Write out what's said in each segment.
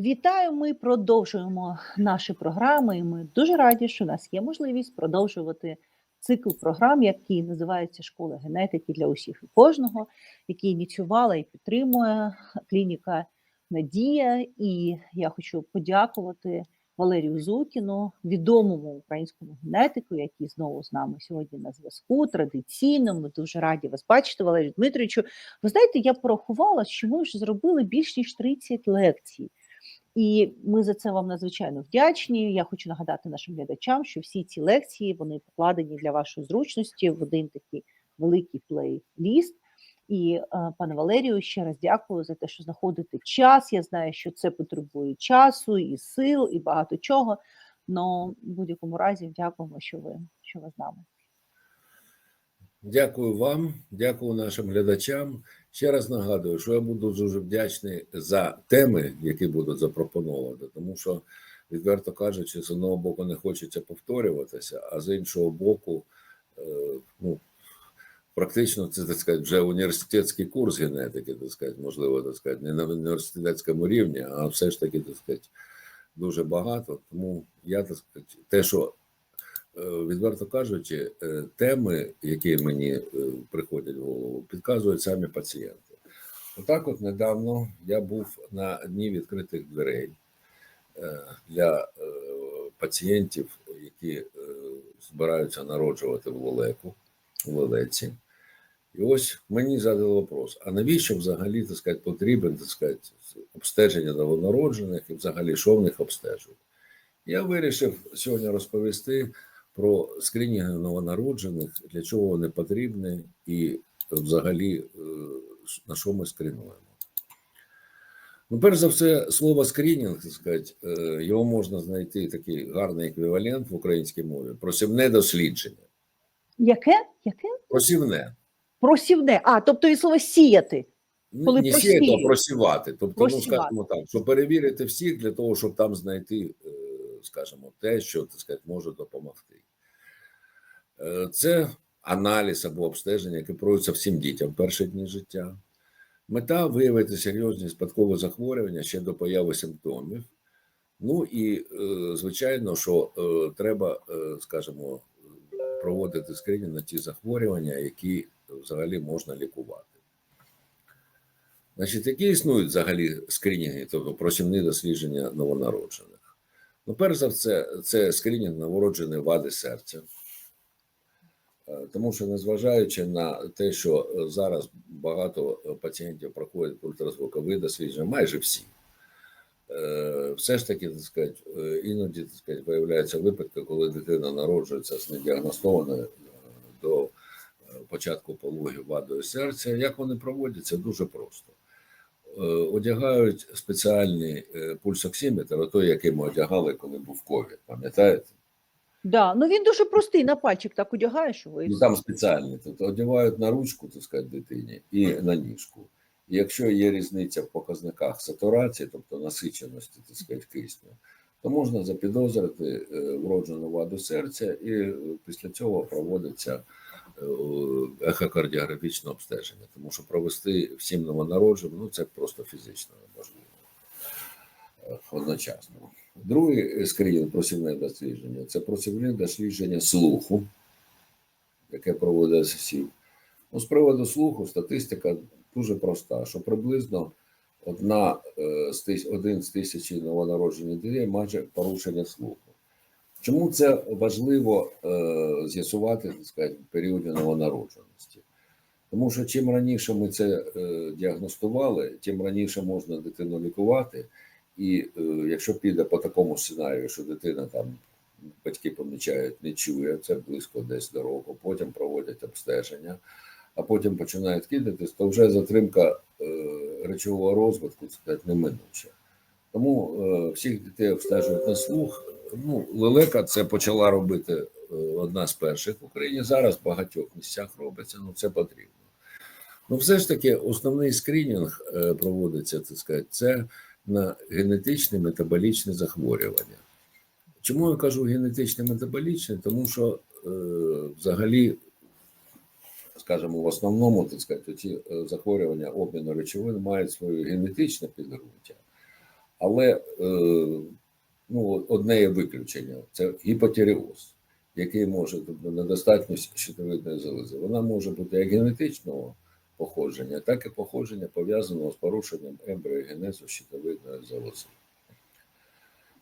Вітаю! Ми продовжуємо наші програми. І ми дуже раді, що у нас є можливість продовжувати цикл програм, який називається Школа генетики для усіх і кожного, який ініціювала і підтримує клініка Надія. І я хочу подякувати Валерію Зукіну, відомому українському генетику, який знову з нами сьогодні на зв'язку. Традиційно ми дуже раді вас бачити, Валерію Дмитровичу. Ви знаєте, я порахувала, що ми вже зробили більш ніж 30 лекцій. І ми за це вам надзвичайно вдячні. Я хочу нагадати нашим глядачам, що всі ці лекції вони покладені для вашої зручності в один такий великий плейліст. І е, пане Валерію, ще раз дякую за те, що знаходите час. Я знаю, що це потребує часу і сил, і багато чого. Но в будь-якому разі дякуємо, що ви що ви з нами. Дякую вам, дякую нашим глядачам. Ще раз нагадую, що я буду дуже вдячний за теми, які будуть запропоновані, тому що, відверто кажучи, з одного боку не хочеться повторюватися, а з іншого боку, е, ну, практично це так сказати, вже університетський курс генетики, так сказати, можливо, так сказати, не на університетському рівні, а все ж таки, так сказати, дуже багато. Тому я так сказати, те, що відверто кажучи, е, теми, які мені е, приходять в голову, підказують самі пацієнти. Отак, от недавно я був на дні відкритих дверей для пацієнтів, які збираються народжувати в Лелеку, в Лелеці. І ось мені задали вопрос: а навіщо взагалі так сказати, потрібен так сказати, обстеження новонароджених і взагалі що в них обстежують? Я вирішив сьогодні розповісти про скринінги новонароджених, для чого вони потрібні, і взагалі на що ми скринуємо. Ну, перш за все, слово скринінг, так сказати, його можна знайти такий гарний еквівалент в українській мові просівне дослідження. Яке? Яке? Просівне. Просівне. А, тобто і слово сіяти. Коли Не сіяти, а просівати. Тобто, ну, скажімо так, що перевірити всіх для того, щоб там знайти, е, скажімо, те, що так сказати, може допомогти. Е, Це аналіз або обстеження, яке проводиться всім дітям в перші дні життя. Мета виявити серйозні спадкові захворювання ще до появи симптомів. Ну і, е, звичайно, що е, треба, скажімо, проводити скринінг на ті захворювання, які взагалі можна лікувати. Значить, які існують взагалі скринінги, тобто просівні дослідження новонароджених? Ну, перш за все, це скринінг новородженої вади серця. Е, Тому що, незважаючи на те, що зараз багато пацієнтів проходять ультразвукові дослідження, майже всі, е, все ж таки, так сказати, е, іноді так сказати, виявляються випадки, коли дитина народжується з недіагностованою до початку пологів вадою серця. Як вони проводяться? Дуже просто. Е, Одягають спеціальний е, пульсоксиметр, той, який ми одягали, коли був ковід, пам'ятаєте? Да. Ну він дуже простий, на пальчик так одягаєш і Ну, там спеціальні, тобто одягають на ручку, так сказати, дитині і на ніжку. І якщо є різниця в показниках сатурації, тобто насиченості, так сказати, кисню, то можна запідозрити е, вроджену ваду серця, і після цього проводиться ехокардіографічне обстеження, тому що провести всім новонародженим, ну це просто фізично неможливо е, одночасно. Другий скринінг просівне дослідження це просівне дослідження слуху, яке проводить СІВ. Ну, з приводу слуху статистика дуже проста, що приблизно одна е, з один з тисячі новонароджених дітей має порушення слуху. Чому це важливо е, з'ясувати так сказати, в періоді новонародженості? Тому що чим раніше ми це е, діагностували, тим раніше можна дитину лікувати. І е, якщо піде по такому сценарію, що дитина там батьки помічають, не чує, це близько десь до року, потім проводять обстеження, а потім починають кидатись, то вже затримка е, речового розвитку це неминуча. Тому е, всіх дітей обстежують на слух. Ну, лелека це почала робити е, одна з перших в Україні. Зараз в багатьох місцях робиться, ну це потрібно. Ну, все ж таки, основний скринінг е, проводиться, так сказати, це на генетичне метаболічне захворювання. Чому я кажу генетичне метаболічне? Тому що е, взагалі, скажімо, в основному так сказати, ці е, захворювання обміну речовин мають своє генетичне підґрунтя, Але ну, одне є виключення це гіпотіріоз, який може тобто недостатність щитовидної залози. Вона може бути як генетичного походження, так і походження пов'язаного з порушенням ембріогенезу щитовидної залози.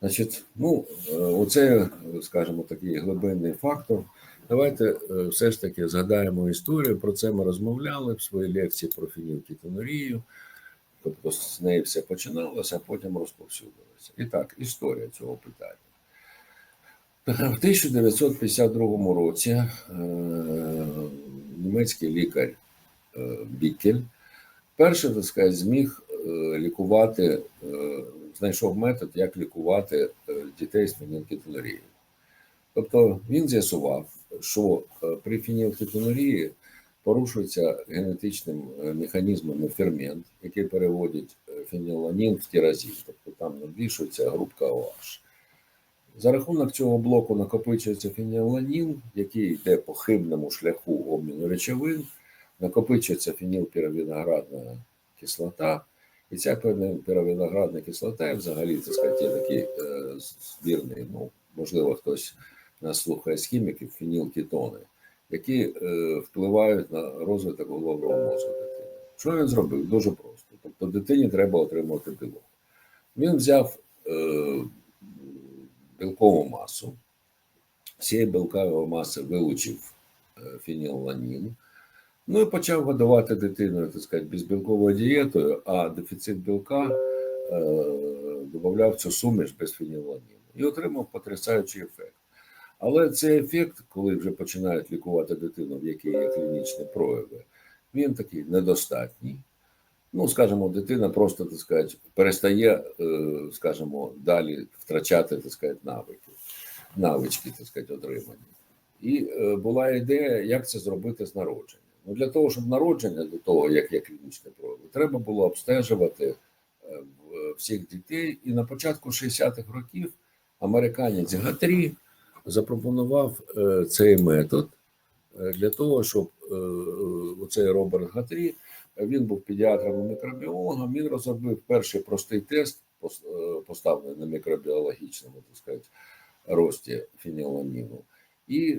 Значить, ну, е, оце, скажімо, такий глибинний фактор. Давайте е, все ж таки згадаємо історію. Про це ми розмовляли в своїй лекції про фенілкетонурію. Тобто з неї все починалося, а потім розповсюдилося. І так, історія цього питання. В 1952 році е, німецький лікар е, Бікель перший, так сказати, зміг е, лікувати, знайшов метод, як лікувати дітей з фенілкетонурією. Тобто він з'ясував, що при фенілкетонурії порушується генетичним е, механізмом фермент, який переводить е, феніланін в тиразин, тобто там навішується групка OH. За рахунок цього блоку накопичується феніланін, який йде по хибному шляху обміну речовин, накопичується фенілпіровіноградна кислота, і ця піровіноградна кислота, і взагалі це сказати, такий е, збірний, ну, можливо, хтось нас слухає з хіміків, фенілкетони, які е, впливають на розвиток головного мозку дитини. Що він зробив? Дуже просто. Тобто дитині треба отримувати білок. Він взяв е, білкову масу, з цієї білкової маси вилучив е, фенілаланін, ну і почав годувати дитину, так сказати, безбілковою дієтою, а дефіцит білка додавав цю суміш без фенілаланіну і отримав потрясаючий ефект. Але цей ефект, коли вже починають лікувати дитину, в якій є клінічні прояви, він такий недостатній. Ну, скажімо, дитина просто, так сказати, перестає, е, скажімо, далі втрачати, так сказати, навики, навички, так сказати, отримані. І е, була ідея, як це зробити з народження. Ну, для того, щоб народження, до того, як є клінічні прояви, треба було обстежувати е, всіх дітей. І на початку 60-х років американець Гатрі запропонував е, цей метод е, для того, щоб е, оцей Роберт Гатрі, він був педіатром і мікробіологом, він розробив перший простий тест, поставлений на мікробіологічному, так сказати, рості феніланіну. І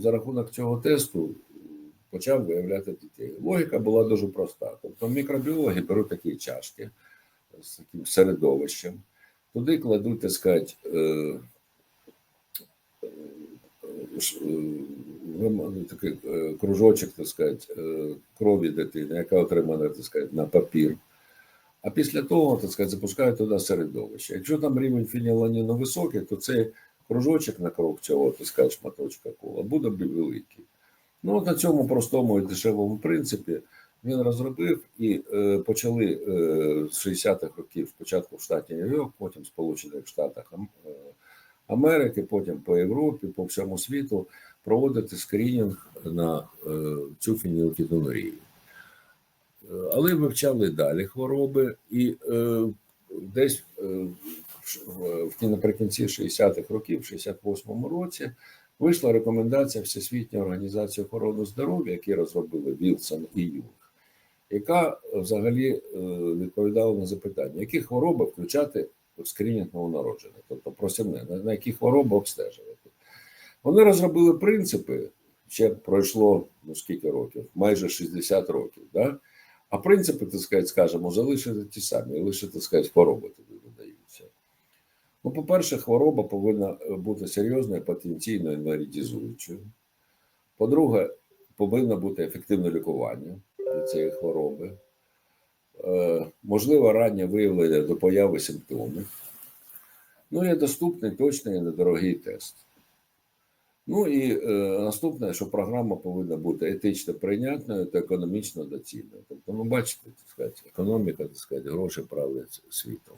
за рахунок цього тесту почав виявляти дітей. Логіка була дуже проста. Тобто мікробіологи беруть такі чашки з таким середовищем, туди кладуть, так сказати, такий е, кружочок, так сказати, е, крові дитини, яка отримана, так сказати, на папір. А після того, так сказати, запускають туди середовище. Якщо там рівень феніланіну високий, то цей кружочок на крок цього, так сказати, шматочка кола буде великий. Ну, от на цьому простому і дешевому принципі він розробив і е, почали е, з 60-х років спочатку в штаті Нью-Йорк, потім в Сполучених Штатах е, Америки, потім по Європі, по всьому світу проводити скринінг на е, цю фенілкетонурію. Е, Але вивчали далі хвороби, і е, десь е, наприкінці 60-х років, в 68-му році, вийшла рекомендація Всесвітньої організації охорони здоров'я, які розробили Вілсон і Юнг, яка взагалі е, відповідала на запитання, які хвороби включати скринінг новонароджених, тобто просівне, на, які хвороби обстежувати. Вони розробили принципи, ще пройшло ну скільки років, майже 60 років. Да? А принципи, так сказати, скажімо, залишити ті самі, лише, так сказати, хвороби туди додаються. Ну, по-перше, хвороба повинна е, бути серйозною, потенційно інвалідізуючою. По-друге, повинно бути ефективне лікування від цієї хвороби. Е, можливо, раннє виявлення до появи симптомів. Ну і доступний, точний і недорогий тест. Ну і е, наступне, що програма повинна бути етично прийнятною та економічно доцільною. Тобто, ну, бачите, так сказати, економіка, так сказати, гроші правлять світом.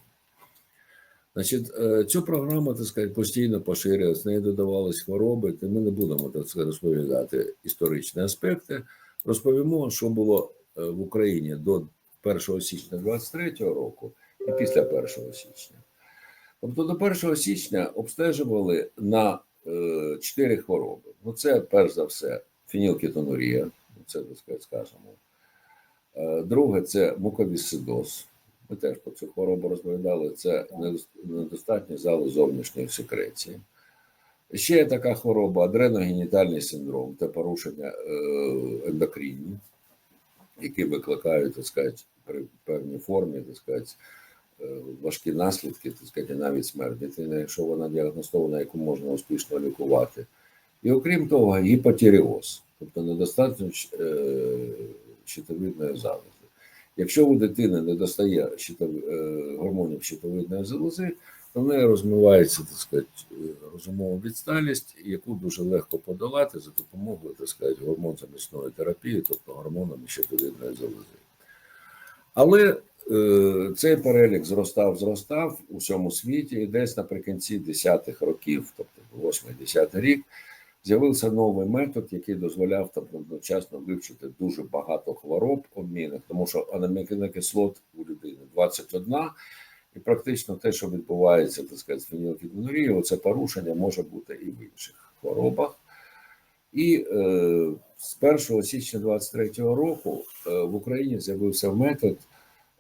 Значить, е, цю програму, так сказати, постійно поширювалася, з неї додавались хвороби, то ми не будемо так сказати, розповідати історичні аспекти. Розповімо, що було е, в Україні до 1 січня 23 року і після 1 січня. Тобто до 1 січня обстежували на е, чотири хвороби. Ну, це перш за все фенілкетонурія, ну, це так скажемо. Е, Друге це муковісцидоз, Ми теж про цю хворобу розповідали. Це недостатні зали зовнішньої секреції. Ще є така хвороба адреногенітальний синдром, це порушення е, ендокринні, які викликають, так сказати, при певній формі, так сказати, е, важкі наслідки, так сказати, навіть смерть дитини, якщо вона діагностована, яку можна успішно лікувати. І окрім того, гіпотіріоз, тобто недостатньо е, щитовидної залози. Якщо у дитини не достає щитов- е, гормонів щитовидної залози, то в неї розмивається, так сказати, розумова відсталість, яку дуже легко подолати за допомогою, так сказати, гормон-замісної терапії, тобто гормонами щитовидної залози. Але е, цей перелік зростав, зростав у всьому світі, і десь наприкінці 10-х років, тобто 8-10 рік, з'явився новий метод, який дозволяв там одночасно вивчити дуже багато хвороб обмінних, тому що амінокислот у людини 21, і практично те, що відбувається, так сказати, з фенілкетонурією, це порушення може бути і в інших хворобах. І е, з 1 січня 2023 року е, в Україні з'явився метод,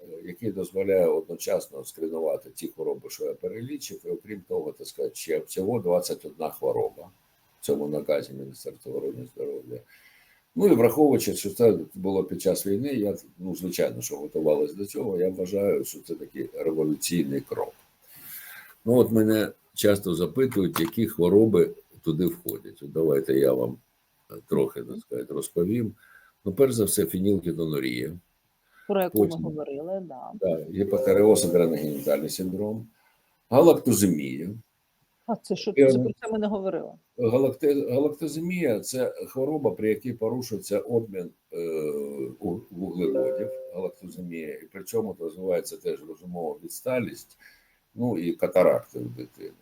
е, який дозволяє одночасно скринувати ті хвороби, що я перелічив, і окрім того, так сказати, ще всього 21 хвороба в цьому наказі Міністерства охорони здоров'я. Ну і враховуючи, що це було під час війни, я ну звичайно, що готувалися до цього. Я вважаю, що це такий революційний крок. Ну от мене часто запитують, які хвороби туди входять. От давайте я вам е, трохи так сказати, розповім. Ну, перш за все, фенілкетонурія, Про яку Потім. ми говорили, да. да, гіпотереоз, адреногенітальний синдром, галактоземія. А це що це про це ми не говорили? Галакти- Галактоземія це хвороба, при якій порушується обмін е, вуглеводів, галактоземія, і при цьому розвивається теж розумова відсталість, ну і катаракти у дитини.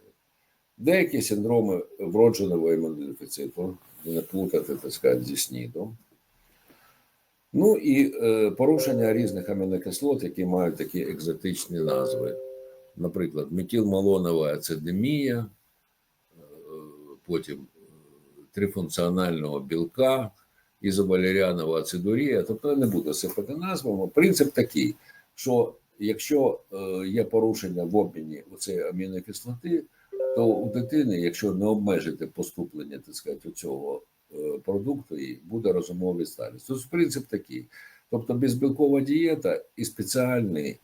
Деякі синдроми вродженого імунодефіциту, не плутати, так сказати, зі снідом. Ну і е, порушення різних амінокислот, які мають такі екзотичні назви. Наприклад, метилмалонова ацидемія, потім е, трифункціонального білка, ізовалеріанова ацидурія. Тобто не буду сипати назвами. Принцип такий, що якщо е, є порушення в обміні цієї амінокислоти, то у дитини, якщо не обмежити поступлення так сказати, цього продукту, їй буде розумова відсталість. Тобто принцип такий. Тобто безбілкова дієта і спеціальний е,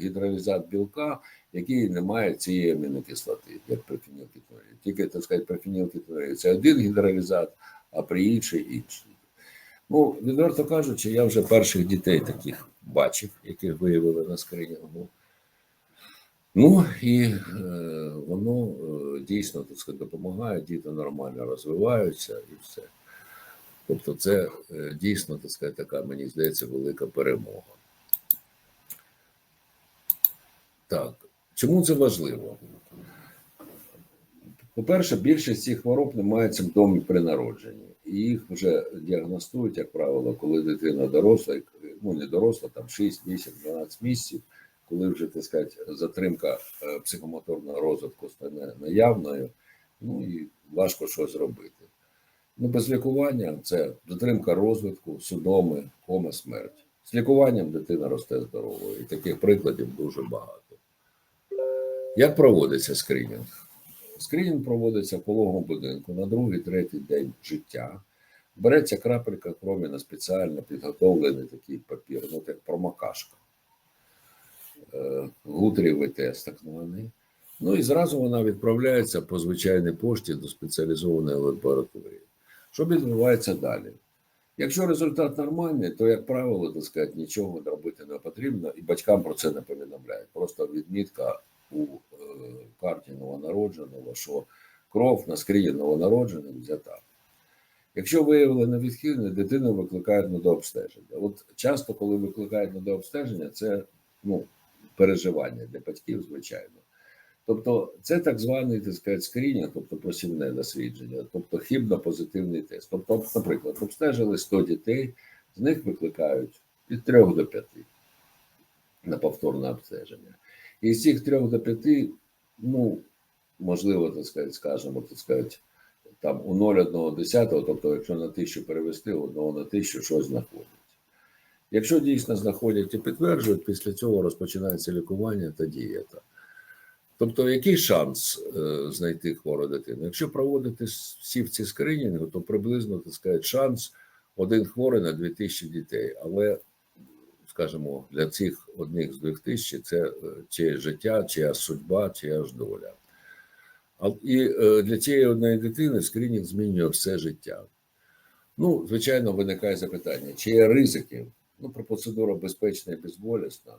гідролізат білка, який не має цієї амінокислоти, як при фенілкетонурії. Тільки, так сказати, при фенілкетонурії це один гідролізат, а при інший інший. Ну, відверто кажучи, я вже перших дітей таких бачив, яких виявили на скринінгу. Ну і е, воно е, дійсно так сказати, допомагає, діти нормально розвиваються і все. Тобто, це е, дійсно так сказати, така, мені здається, велика перемога. Так, чому це важливо? По-перше, більшість цих хвороб не мають симптомів при народженні. І їх вже діагностують, як правило, коли дитина доросла, ну не доросла, там 6, 8, 12 місяців, коли вже, так сказати, затримка е, психомоторного розвитку стане наявною, ну і важко щось зробити. Ну, без лікування це затримка розвитку, судоми, кома, смерть. З лікуванням дитина росте здоровою, і таких прикладів дуже багато. Як проводиться скринінг? Скринінг проводиться в пологовому будинку на другий, третій день життя. Береться крапелька крові на спеціально підготовлений такий папір, ну як промокашка. Е, Гутрівий тест, так званий. Ну і зразу вона відправляється по звичайній пошті до спеціалізованої лабораторії. Що відбувається далі? Якщо результат нормальний, то, як правило, так сказати, нічого робити не потрібно, і батькам про це не повідомляють. Просто відмітка у е, карті новонародженого, що кров на скріні новонароджених взята. Якщо виявлено відхилення, дитину викликають на дообстеження. От часто, коли викликають на дообстеження, це ну, переживання для батьків, звичайно. Тобто, це так званий так сказати, скрінінг, тобто посівне дослідження, тобто хібно-позитивний тест. Тобто, наприклад, обстежили 100 дітей, з них викликають від 3 до 5 на повторне обстеження. І з цих 3 до 5, ну, можливо, так сказати, скажемо, так сказати, там у 0,1, тобто, якщо на тисячу перевести, одного на тисячу щось знаходить. Якщо дійсно знаходять і підтверджують, після цього розпочинається лікування та дієта. Тобто, який шанс е, знайти хвору дитину? Якщо проводити всі ці скринінги, то приблизно так сказати, шанс один хворий на 2000 дітей. Але, скажімо, для цих одних з 2000 це е, чиє життя, чия судьба, чия ж доля. І е, для цієї одної дитини скринінг змінює все життя. Ну, звичайно, виникає запитання, чи є ризики? Ну, про процедуру безпечна і безболісна.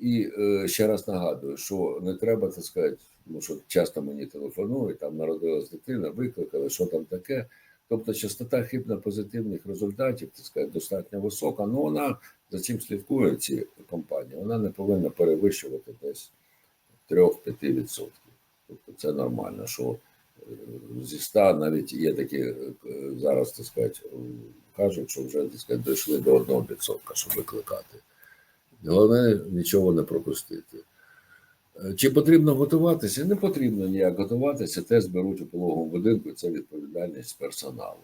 І е, ще раз нагадую, що не треба так сказати, ну що часто мені телефонують, там народилась дитина, викликали, що там таке. Тобто частота хибно-позитивних результатів, сказати, достатньо висока, але вона за чим слідкує ці компанії, вона не повинна перевищувати десь 3-5%. Тобто це нормально, що е, зі 100 навіть є такі е, зараз, так сказати, е, кажуть, що вже так сказати, дійшли до 1%, щоб викликати. Головне нічого не пропустити. Е, Чи потрібно готуватися? Не потрібно ніяк готуватися, тест беруть у пологовому будинку, це відповідальність персоналу.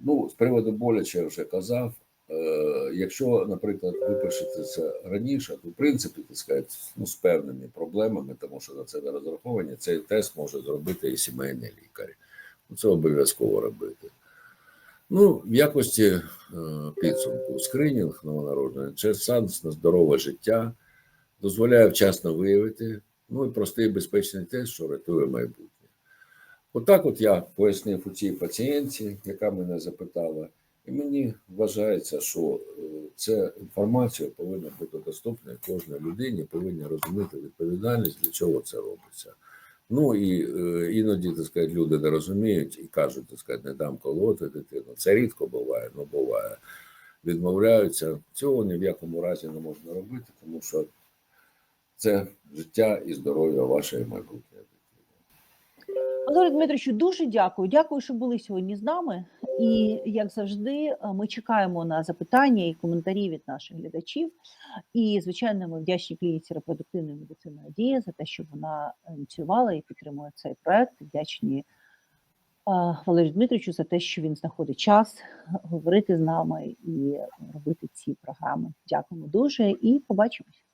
Ну, з приводу боляче я вже казав. Е, якщо, наприклад, ви пишете це раніше, то в принципі, сказати, ну, з певними проблемами, тому що на це не розраховані, цей тест може зробити і сімейний лікар. Ну, Це обов'язково робити. Ну, в якості е, підсумку, скринінг новонароджених це шанс на здорове життя, дозволяє вчасно виявити, ну і простий безпечний тест, що рятує майбутнє. Отак, от я пояснив у цій пацієнтці, яка мене запитала, і мені вважається, що е, ця інформація повинна бути доступна кожній людині, повинні розуміти відповідальність, для чого це робиться. Ну і е, іноді так сказати, люди не розуміють і кажуть, так сказати, не дам колоти дитину. Це рідко буває, але буває. Відмовляються. Цього ні в якому разі не можна робити, тому що це життя і здоров'я вашої майбутньої дитини. Володимир Дмитровичу, дуже дякую. Дякую, що були сьогодні з нами. І як завжди, е, ми чекаємо на запитання і коментарі від наших глядачів. І, звичайно, ми вдячні клініці репродуктивної медицини Надія за те, що вона ініціювала і підтримує цей проект. Вдячні е, Валерію Дмитровичу за те, що він знаходить час говорити з нами і робити ці програми. Дякуємо дуже і побачимось.